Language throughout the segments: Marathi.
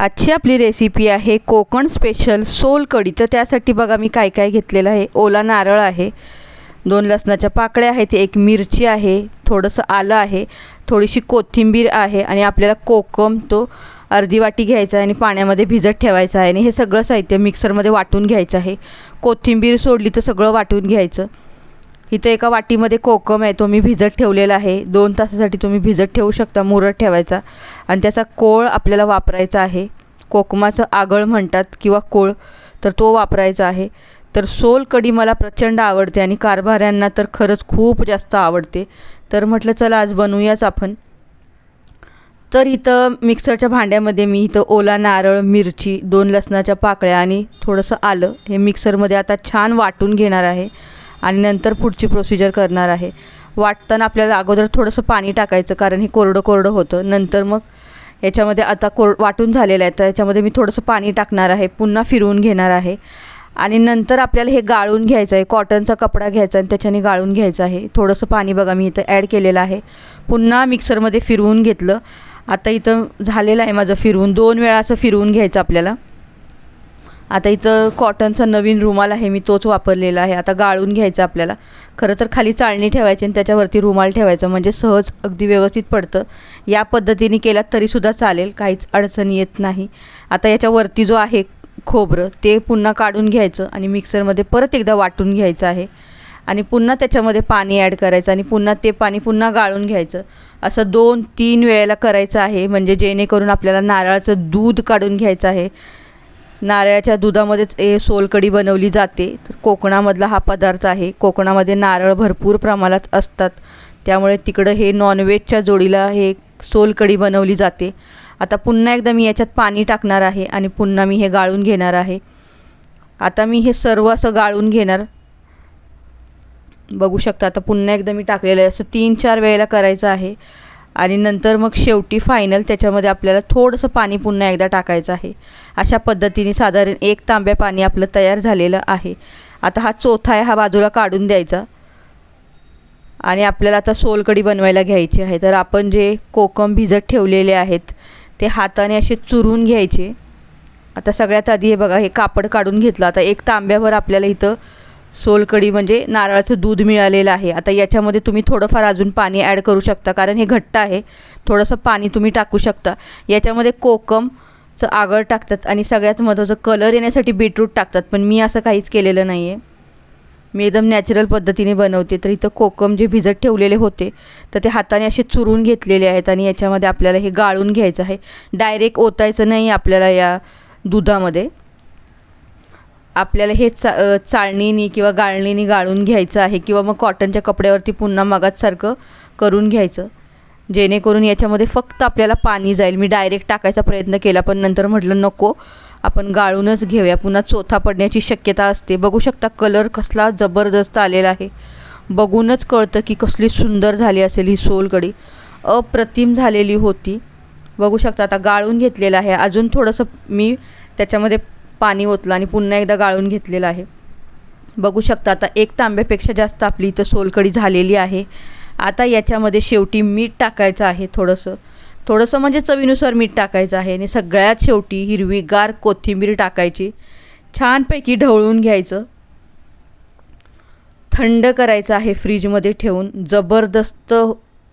आजची आपली रेसिपी आहे कोकण स्पेशल सोल कढी. तर त्यासाठी बघा मी काय काय घेतलेलं आहे. ओला नारळ आहे दोन लसणाच्या पाकळ्या आहेत एक मिरची आहे थोडंसं आलं आहे थोडीशी कोथिंबीर आहे आणि आपल्याला कोकम तो अर्धी वाटी घ्यायचा आहे आणि पाण्यामध्ये भिजत ठेवायचा आहे आणि हे सगळं साहित्य मिक्सरमध्ये वाटून घ्यायचं आहे. कोथिंबीर सोडली तर सगळं वाटून घ्यायचं. इथं एका वाटीमध्ये कोकम आहे तो मी भिजत ठेवलेला आहे. दोन तासासाठी तुम्ही भिजत ठेवू शकता मुरत ठेवायचा. आणि त्याचा कोळ आपल्याला वापरायचा आहे. कोकमाचं आगळ म्हणतात किंवा कोळ तर तो वापरायचा आहे. तर सोल कढी मला प्रचंड आवडते आणि कारभाऱ्यांना तर खरंच खूप जास्त आवडते. तर म्हटलं चला आज बनवूयाच आपण. तर इथं मिक्सरच्या भांड्यामध्ये मी इथं ओला नारळ मिरची दोन लसणाच्या पाकळ्या आणि थोडंसं आलं. हे मिक्सरमध्ये आता छान वाटून घेणार आहे. आणि नंतर पुढची प्रोसिजर करणार आहे. वाटताना आपल्याला अगोदर थोडंसं पाणी टाकायचं कारण हे कोरडं कोरडं होतं. नंतर मग याच्यामध्ये आता कोर वाटून झालेलं आहे. तर याच्यामध्ये मी थोडंसं पाणी टाकणार आहे पुन्हा फिरवून घेणार आहे. आणि नंतर आपल्याला हे गाळून घ्यायचं आहे. कॉटनचा कपडा घ्यायचा आणि त्याच्याने गाळून घ्यायचं आहे. थोडंसं पाणी बघा मी इथं ॲड केलेलं आहे. पुन्हा मिक्सरमध्ये फिरवून घेतलं. आता इथं झालेलं आहे माझं फिरवून. दोन वेळा असं फिरवून घ्यायचं आपल्याला. आता इथं कॉटनचा नवीन रुमाल आहे मी तोच वापरलेला आहे. आता गाळून घ्यायचं आपल्याला. खरं तर खाली चाळणी ठेवायची आणि त्याच्यावरती रुमाल ठेवायचं म्हणजे सहज अगदी व्यवस्थित पडतं. या पद्धतीने केलात तरीसुद्धा चालेल काहीच अडचण येत नाही. आता याच्यावरती जो आहे खोबरं ते पुन्हा काढून घ्यायचं आणि मिक्सरमध्ये परत एकदा वाटून घ्यायचं आहे. आणि पुन्हा त्याच्यामध्ये पाणी ॲड करायचं आणि पुन्हा ते पाणी पुन्हा गाळून घ्यायचं. असं दोन तीन वेळेला करायचं आहे म्हणजे जेणेकरून आपल्याला नारळाचं दूध काढून घ्यायचं आहे. नारळाच्या दुधामध्येच हे सोलकढी बनवली जाते. तर कोकणामधला हा पदार्थ आहे. कोकणामध्ये नारळ भरपूर प्रमाणात असतात. त्यामुळे तिकडं हे नॉनव्हेजच्या जोडीला हे सोलकढी बनवली जाते. आता पुन्हा एकदा मी याच्यात पाणी टाकणार आहे आणि पुन्हा मी हे गाळून घेणार आहे. आता मी हे सर्व असं गाळून घेणार. बघू शकता आता पुन्हा एकदा मी टाकलेलं आहे. असं तीन चार वेळेला करायचं आहे. आणि नंतर मग शेवटी फायनल त्याच्यामध्ये आपल्याला थोडंसं पाणी पुन्हा एकदा टाकायचं आहे. अशा पद्धतीने साधारण एक तांब्या पाणी आपलं तयार झालेलं आहे. आता हा चौथा आहे हा बाजूला काढून द्यायचा. आणि आपल्याला आता सोलकढी बनवायला घ्यायची आहे. तर आपण जे कोकम भिजत ठेवलेले आहेत ते हाताने असे चुरून घ्यायचे. आता सगळ्यात आधी हे बघा हे कापड काढून घेतलं. आता एक तांब्यावर आपल्याला इथं सोलकढी म्हणजे नारळाचं दूध मिळालेलं आहे. आता याच्यामध्ये तुम्ही थोडंफार अजून पाणी ॲड करू शकता कारण हे घट्ट आहे. थोडंसं पाणी तुम्ही टाकू शकता. याच्यामध्ये कोकमचं आगळ टाकतात आणि सगळ्यात महत्त्वाचं कलर येण्यासाठी बीटरूट टाकतात. पण मी असं काहीच केलेलं नाही आहे मी एकदम नॅचरल पद्धतीने बनवते. तर इथं कोकम जे भिजत ठेवलेले होते तर ते हाताने असे चुरून घेतलेले आहेत आणि याच्यामध्ये आपल्याला हे गाळून घ्यायचं आहे. डायरेक्ट ओतायचं नाही आपल्याला या दुधामध्ये. आपल्याला हे चा चाळणीनी किंवा गाळणीनी गाळून घ्यायचं आहे किंवा मग कॉटनच्या कपड्यावरती पुन्हा मगाचसारखं करून घ्यायचं. जेणेकरून याच्यामध्ये फक्त आपल्याला पाणी जाईल. मी डायरेक्ट टाकायचा प्रयत्न केला पण नंतर म्हटलं नको आपण गाळूनच घेऊया. पुन्हा चोथा पडण्याची शक्यता असते. बघू शकता कलर कसला जबरदस्त आलेला आहे. बघूनच कळतं की कसली सुंदर झाली असेल ही सोलकढी अप्रतिम झालेली होती. बघू शकता आता गाळून घेतलेलं आहे. अजून थोडंसं मी त्याच्यामध्ये पाणी ओतलं आणि पुन्हा एकदा गाळून घेतलेलं आहे. बघू शकता आता एक तांब्यापेक्षा जास्त आपली इथं सोलकडी झालेली आहे. आता याच्यामध्ये शेवटी मीठ टाकायचं आहे थोडंसं. थोडंसं म्हणजे चवीनुसार मीठ टाकायचं आहे आणि सगळ्यात शेवटी हिरवीगार कोथिंबीर टाकायची. छानपैकी ढवळून घ्यायचं. थंड करायचं आहे फ्रीजमध्ये ठेवून. जबरदस्त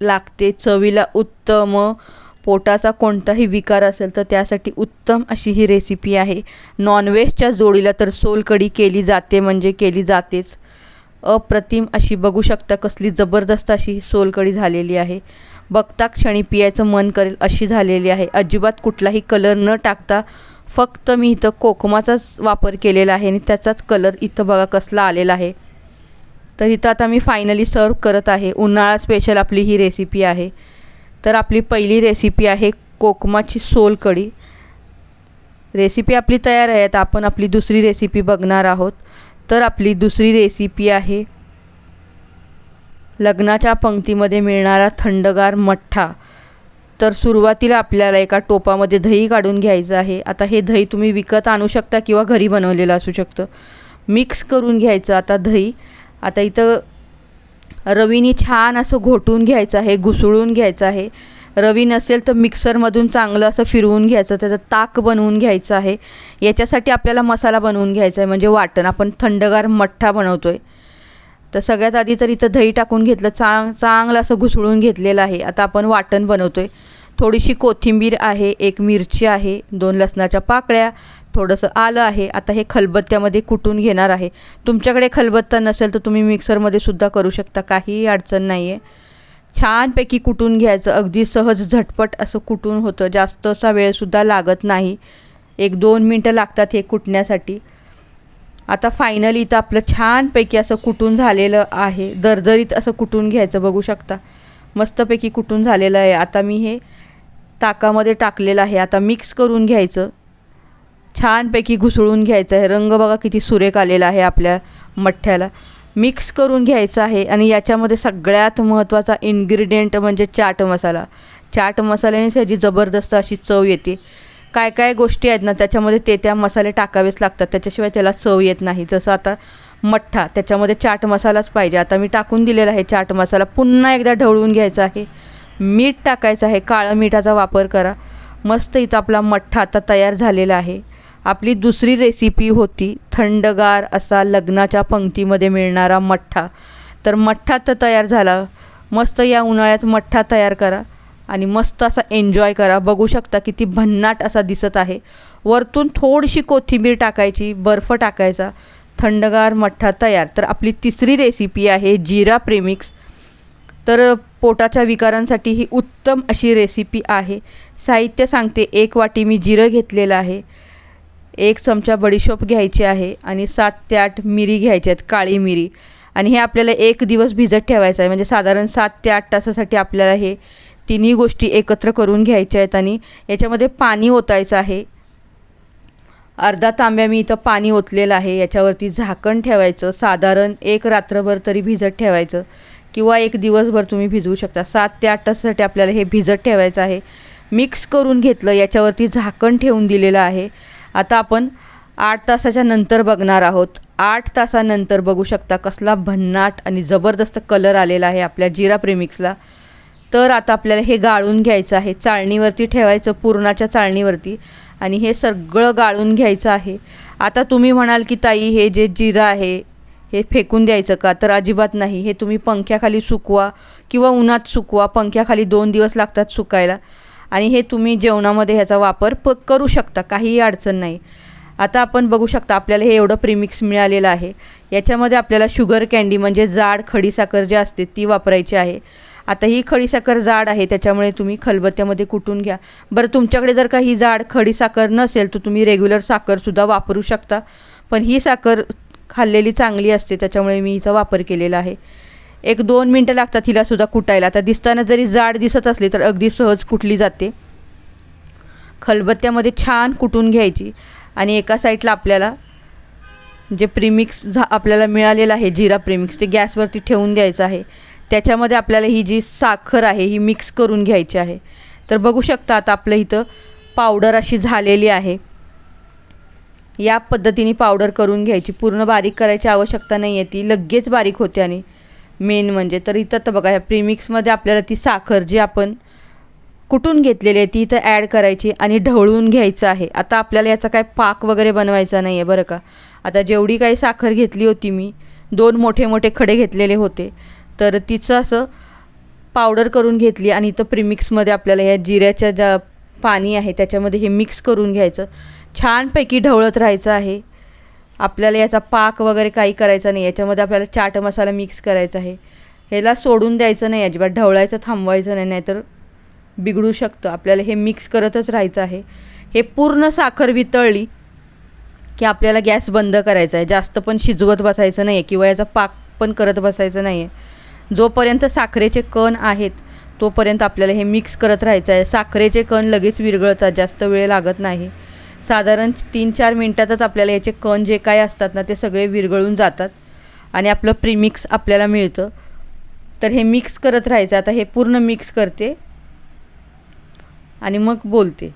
लागते चवीला उत्तम पोटाचा कोणताही विकार असेल तर त्यासाठी उत्तम अशी ही रेसिपी आहे. नॉनव्हेजच्या जोडीला तर सोलकढी केली जाते म्हणजे केली जातेच. अप्रतिम अशी बघू शकता कसली जबरदस्त अशी सोलकढी झालेली आहे. बघता क्षणी पियायचं मन करेल अशी झालेली आहे. अजिबात कुठलाही कलर न टाकता फक्त मी इथं कोकमाचाच वापर केलेला आहे आणि त्याचाच कलर इथं बघा कसला आलेला आहे. तर इथं आता मी फायनली सर्व करत आहे. उन्हाळा स्पेशल आपली ही रेसिपी आहे. तर आपली पहिली रेसिपी आहे कोकमाची सोलकढी रेसिपी आपली तयार आहे आता आपण आपली दुसरी रेसिपी बघणार आहोत. तर आपली दुसरी रेसिपी आहे लग्नाच्या पंक्तीमध्ये मिळणारा थंडगार मठ्ठा. तर सुरुवातीला आपल्याला एका टोपामध्ये दही काढून घ्यायचं आहे. आता हे दही तुम्ही विकत आणू शकता किंवा घरी बनवलेलं असू शकतं. मिक्स करून घ्यायचं आता दही. आता इथं रवीनी छान असं घोटून घ्यायचं आहे घुसळून घ्यायचं आहे. रवी नसेल तर मिक्सरमधून चांगलं असं फिरवून घ्यायचं त्याचं ताक बनवून घ्यायचं आहे. याच्यासाठी आपल्याला मसाला बनवून घ्यायचा आहे म्हणजे वाटण. आपण थंडगार मठ्ठा बनवतो आहे तर सगळ्यात आधी तर इथं दही टाकून घेतलं चांग चांगलं असं घुसळून घेतलेलं आहे. आता आपण वाटण बनवतो आहे थोडीशी कोथिंबीर आहे एक मिरची आहे दोन लसणाच्या पाकळ्या थोडंसं आलं आहे. आता हे खलबत्त्यामध्ये कुटून घेणार आहे? तुमच्याकडे खलबत्ता नसेल तर तुम्ही मिक्सरमध्ये सुद्धा करू शकता. काहीही अडचण नाही आहे छानपैकी कुटून घ्यायचं? अगदी सहज झटपट असं कुटून होतं? जास्त असा वेळसुद्धा लागत नाही. एक दोन मिनटं लागतात हे कुटण्यासाठी आता फायनली इथं आपलं छानपैकी असं कुटून झालेलं आहे. दरदरीत असं कुटून घ्यायचं बघू शकता. मस्तपैकी कुटून झालेलं आहे. आता मी हे ताकामध्ये टाकलेलं आहे. आता मिक्स करून घ्यायचं. छानपैकी घुसळून घ्यायचं आहे. रंग बघा किती सुरेख आलेला आहे आपल्या मठ्ठ्याला. मिक्स करून घ्यायचं आहे आणि याच्यामध्ये सगळ्यात महत्त्वाचा इन्ग्रेडियंट म्हणजे चाट मसाला. चाट मसाल्याने ह्याची जबरदस्त अशी चव येते. काय काय गोष्टी आहेत ना त्याच्यामध्ये ते त्या मसाले टाकावेच लागतात. त्याच्याशिवाय त्याला चव येत नाही. जसं आता मठ्ठा त्याच्यामध्ये चाट मसालाच पाहिजे. आता मी टाकून दिलेला आहे चाट मसाला. पुन्हा एकदा ढवळून घ्यायचा आहे. मीठ टाकायचं आहे. काळं मिठाचा वापर करा. मस्त इथं आपला मठ्ठा आता तयार झालेला आहे. आपली दुसरी रेसिपी होती थंडगार असा लग्नाच्या पंक्तीमध्ये मिळणारा मठ्ठा. तर मठ्ठा तर तयार झाला. मस्त या उन्हाळ्यात मठ्ठा तयार करा आणि मस्त असा एन्जॉय करा. बघू शकता किती भन्नाट असा दिसत आहे. वरतून थोडीशी कोथिंबीर टाकायची बर्फ टाकायचा. थंडगार मठ्ठा तयार. तर आपली तिसरी रेसिपी आहे जिरा प्रेमिक्स तर पोटाच्या विकारांसाठी ही उत्तम अशी रेसिपी आहे. साहित्य सांगते एक वाटी मी जिरं घेतलेलं आहे. एक चमचा बडीशोप घ्यायची आहे आणि सात ते आठ मिरी घ्यायची आहेत काळी मिरी. आणि हे आपल्याला एक दिवस भिजत ठेवायचं आहे. म्हणजे साधारण सात ते आठ तासासाठी आपल्याला हे तिन्ही गोष्टी एकत्र करून घ्यायच्या आहेत आणि याच्यामध्ये पाणी ओतायचं आहे. अर्धा तांब्या मी इथं पाणी ओतलेलं आहे. याच्यावरती झाकण ठेवायचं. साधारण एक रात्रभर तरी भिजत ठेवायचं. किंवा एक दिवसभर तुम्ही भिजवू शकता. सात ते आठ तासासाठी आपल्याला हे भिजत ठेवायचं आहे. मिक्स करून घेतलं. याच्यावरती झाकण ठेवून दिलेलं आहे. आता आपण आठ तासाच्या नंतर बघणार आहोत. आठ तासानंतर बघू शकता कसला भन्नाट आणि जबरदस्त कलर आलेला आहे आपल्या जिरा प्रेमिक्सला तर आता आपल्याला हे गाळून घ्यायचं आहे. चाळणीवरती ठेवायचं पुरणाच्या चाळणीवरती. आणि हे सगळं गाळून घ्यायचं आहे. आता तुम्ही म्हणाल की ताई हे जे जिरं आहे हे फेकून द्यायचं का? तर अजिबात नाही. हे तुम्ही पंख्याखाली सुकवा किंवा उन्हात सुकवा. पंख्याखाली दोन दिवस लागतात सुकायला. आणि हे तुम्ही जेवणामध्ये ह्याचा वापर प करू शकता काहीही अडचण नाही. आता आपण बघू शकता आपल्याला हे एवढं प्रीमिक्स मिळालेलं आहे. याच्यामध्ये आपल्याला शुगर कँडी म्हणजे जाड खडीसाखर जे असते ती वापरायची आहे. आता ही खडीसाखर जाड आहे त्याच्यामुळे तुम्ही खलबत्त्यामध्ये कुटून घ्या. बरं तुमच्याकडे जर का ही जाड खडीसाखर नसेल तर तुम्ही रेग्युलर साखरसुद्धा वापरू शकता. पण ही साखर खाल्लेली चांगली असते त्याच्यामुळे मी हिचा वापर केलेला आहे. एक दोन मिनटं लागतात हिलासुद्धा कुटायला. आता दिसताना जरी जाड दिसत असली तर अगदी सहज कुटली जाते. खलबत्त्यामध्ये छान कुटून घ्यायची. आणि एका साईडला आपल्याला जे प्रिमिक्स झा आपल्याला मिळालेलं आहे जिरा प्रिमिक्स ते गॅसवरती ठेवून द्यायचं आहे. त्याच्यामध्ये आपल्याला ही जी साखर आहे ही मिक्स करून घ्यायची आहे. तर बघू शकता आता आपलं इथं पावडर अशी झालेली आहे. या पद्धतीने पावडर करून घ्यायची. पूर्ण बारीक करायची आवश्यकता नाही आहे ती. लगेच बारीक होते आणि मेन म्हणजे तर इथं तर बघा ह्या प्रीमिक्समध्ये आपल्याला ती साखर जी आपण कुठून घेतलेली आहे ती इथं ॲड करायची आणि ढवळून घ्यायचं आहे. आता आपल्याला याचा काय पाक वगैरे बनवायचा नाही आहे बरं का. आता जेवढी काही साखर घेतली होती मी दोन मोठे मोठे खडे घेतलेले होते तर तिचं असं पावडर करून घेतली आणि इथं प्रीमिक्समध्ये आपल्याला या जिऱ्याच्या ज्या पाणी आहे त्याच्यामध्ये हे मिक्स करून घ्यायचं. छानपैकी ढवळत राहायचं आहे. आपल्याला याचा पाक वगैरे काही करायचा नाही. याच्यामध्ये आपल्याला चाट मसाला मिक्स करायचा आहे. ह्याला सोडून द्यायचं नाही अजिबात ढवळायचं थांबवायचं नाही नाहीतर बिघडू शकतं. आपल्याला हे मिक्स करतच राहायचं आहे. हे पूर्ण साखर वितळली की आपल्याला गॅस बंद करायचा आहे. जास्त पण शिजवत बसायचं नाही आहे किंवा याचा पाक पण करत बसायचं नाही आहे जोपर्यंत साखरेचे कण आहेत तोपर्यंत आपल्याला हे मिक्स करत राहायचं आहे. साखरेचे कण लगेच विरघळतात जास्त वेळ लागत नाही. साधारण तीन चार मिनटातच आपल्याला याचे कण जे काय असतात ना ते सगळे विरघळून जातात. आणि आपलं प्रीमिक्स आपल्याला मिळतं. तर हे मिक्स करत राहायचं. आता हे पूर्ण मिक्स करते. आणि मग बोलते.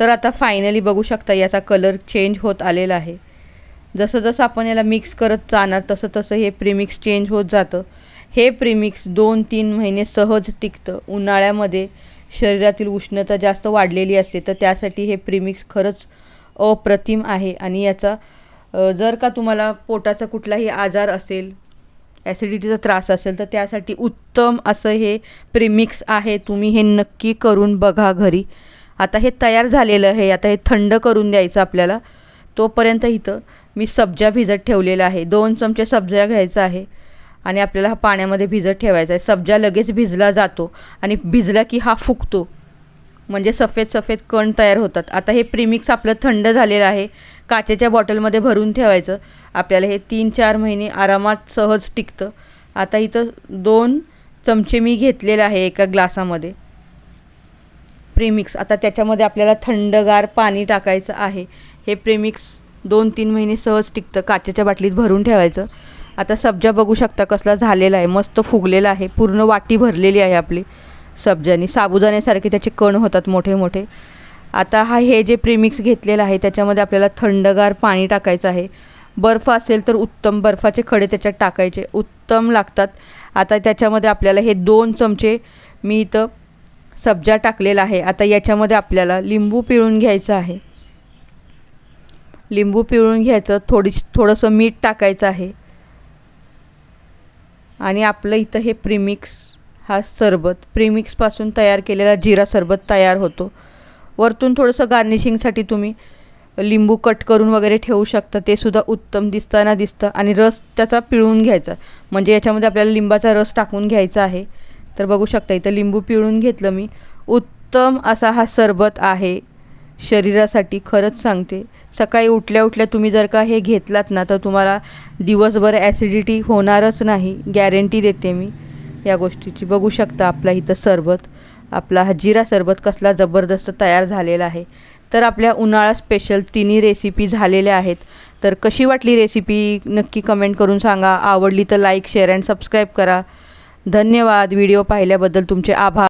तर आता फायनली बघू शकता याचा कलर चेंज होत आलेला आहे. जसं जसं आपण याला मिक्स करत जाणार तसं तसं हे प्रीमिक्स चेंज होत जातं. हे प्रीमिक्स दोन तीन महिने सहज टिकतं. उन्हाळ्यामध्ये शरीरातील उष्णता जास्त वाढलेली असते तर त्यासाठी हे प्रिमिक्स खरंच अप्रतिम आहे. आणि याचा जर का तुम्हाला पोटाचा कुठलाही आजार असेल ॲसिडिटीचा त्रास असेल तर त्यासाठी उत्तम असं हे प्रिमिक्स आहे. तुम्ही हे नक्की करून बघा घरी. आता हे तयार झालेलं आहे. आता हे थंड करून द्यायचं आपल्याला. तोपर्यंत इथं मी सब्जा भिजत ठेवलेला आहे. दोन चमचे सब्जा घ्यायचा आहे. आणि आपल्याला हा पाण्यामध्ये भिजत ठेवायचा आहे. सब्जा लगेच भिजला जातो आणि भिजला की हा फुगतो. म्हणजे सफेद सफेद कण तयार होतात. आता हे प्रीमिक्स आपलं थंड झालेलं आहे. काचेच्या बॉटलमध्ये भरून ठेवायचं. आपल्याला हे तीन चार महिने आरामात सहज टिकतं. आता इथं दोन चमचे मी घेतलेले आहे एका ग्लासामध्ये. प्रेमिक्स. आता त्याच्यामध्ये आपल्याला थंडगार पाणी टाकायचं आहे. हे प्रेमिक्स दोन तीन महिने सहज टिकतं. काचेच्या बाटलीत भरून ठेवायचं. आता सब्जा बघू शकता कसला झालेला आहे. मस्त फुगलेला आहे. पूर्ण वाटी भरलेली आहे आपली सब्जानी. साबुदाण्यासारखे त्याचे कण होतात मोठे मोठे. आता हा हे जे प्रेमिक्स घेतलेलं आहे त्याच्यामध्ये आपल्याला थंडगार पाणी टाकायचं आहे. बर्फ असेल तर उत्तम बर्फाचे खडे त्याच्यात टाकायचे. उत्तम लागतात. आता त्याच्यामध्ये आपल्याला हे दोन चमचे मी इथं सब्जा टाकलेला आहे. आता याच्यामध्ये आपल्याला लिंबू पिळून घ्यायचं आहे. लिंबू पिळून घ्यायचं. थोडी थोडंसं मीठ टाकायचं आहे. आणि आपलं इथं हे प्रीमिक्स हा सरबत प्रीमिक्सपासून तयार केलेला जिरा सरबत तयार होतो. वरतून थोडंसं गार्निशिंगसाठी तुम्ही लिंबू कट करून वगैरे ठेवू शकता. ते सुद्धा उत्तम दिसताना दिसतं आणि रस त्याचा पिळून घ्यायचा. म्हणजे याच्यामध्ये आपल्याला लिंबाचा रस टाकून घ्यायचा आहे. तर बघू शकता इथं लिंबू पिळून घेतलं मी. उत्तम असा हा सरबत आहे शरीरासाठी खरंच सांगते. सकाळी उठल्या उठल्या तुम्ही जर का हे घेतलात ना तर तुम्हाला दिवसभर ॲसिडिटी होणारच नाही. गॅरंटी देते मी या गोष्टीची. बघू शकता आपला इथं सरबत आपला हा जिरा सरबत कसला जबरदस्त तयार झालेला आहे. तर आपल्या उन्हाळा स्पेशल तिन्ही रेसिपी झालेल्या आहेत. तर कशी वाटली रेसिपी नक्की कमेंट करून सांगा. आवडली तर लाईक शेअर अँड सबस्क्राईब करा. धन्यवाद. व्हिडिओ पाहिल्याबद्दल तुमचे आभार.